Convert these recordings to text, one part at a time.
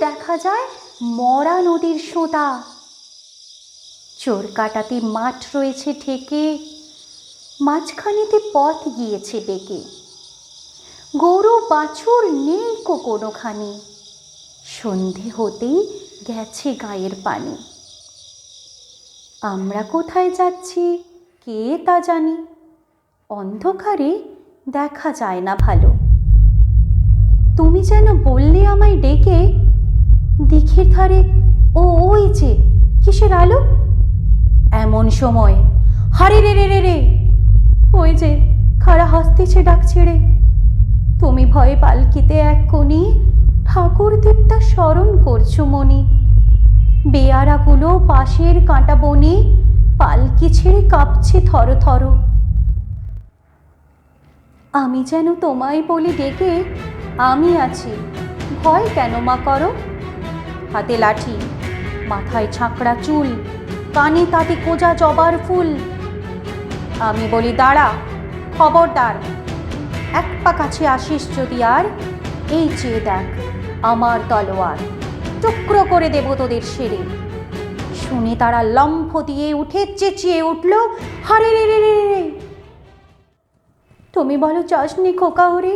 দেখা যায় মরা নদীর সোঁতা। চোর কাটাতে মাঠ রয়েছে ঠেকে মাঝখানেতে পথ গিয়েছে বেঁকে। গরু, বাছুর নেই কো কোনোখানি, সন্ধে হতেই গেছে গায়ের পানি। আমরা কোথায় যাচ্ছি, কে তা জানি, অন্ধকারে দেখা যায় না ভালো। তুমি যেন বললে আমায় ডেকে দিঘির ধারে ও ওই যে কিসের আলো? এমন সময়, হারে রে রে রে রে, ওই যে খাড়া হাসতেছে ডাক ছেড়ে। তুমি ভয়ে পালকিতে এক কোণে ঠাকুর স্মরণ করছ মনে। বেয়ারাগুলো পাশের কাঁটা বনে পালকি ছেড়ে কাঁপছে থর থর। আমি যেন তোমায় বলি ডেকে আমি আছি। ভয় কেন মা করো? হাতে লাঠি, মাথায় ছাঁকড়া চুল, কানে তাতে কোজা জবার ফুল। আমি বলি, দাঁড়া, খবরদার, এক পা কাছে আসিস যদি আর, এই চেয়ে দেখ আমার তলোয়ার, টুকরো করে দেব তোদের সেরে শুনে তারা লম্ফ দিয়ে উঠে চেঁচিয়ে উঠল, হারে রে রে রে রে তুমি বলো চাষনি খোকা ওরে?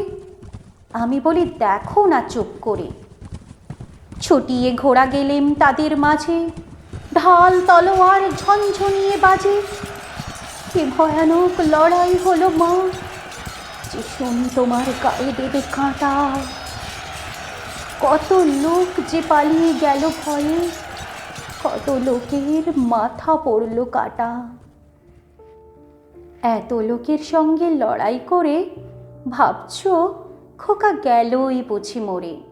আমি বলি, দেখো না চুপ করে। ছুটিয়ে ঘোড়া গেলেম তাদের মাঝে। ঢাল তলোয়ার ঝনঝনিয়ে বাজে। কি ভয়ানক লড়াই হলো মা। যে শুনি তোমার গায়ে দেবে কাঁটা। কত লোক যে পালিয়ে গেল ভয়ে। কত লোকের মাথা পড়ল কাটা। এত লোকের সঙ্গে লড়াই করে ভাবছ খোকা গেলই বুঝি মরে।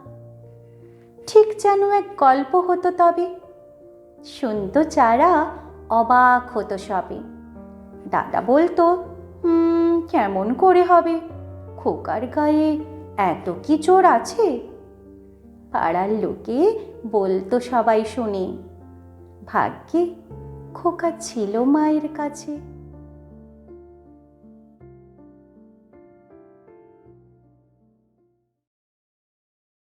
ঠিক যেন এক গল্প হতো তবে। শুনতো চারা অবাক হতো সবে। দাদা বলতো "হুম, কেমন করে হবে? খোকার গায়ে এত কি চোর আছে? পাড়ার লোকে বলতো সবাই শুনে। ভাগ্যে খোকা ছিল মায়ের কাছে।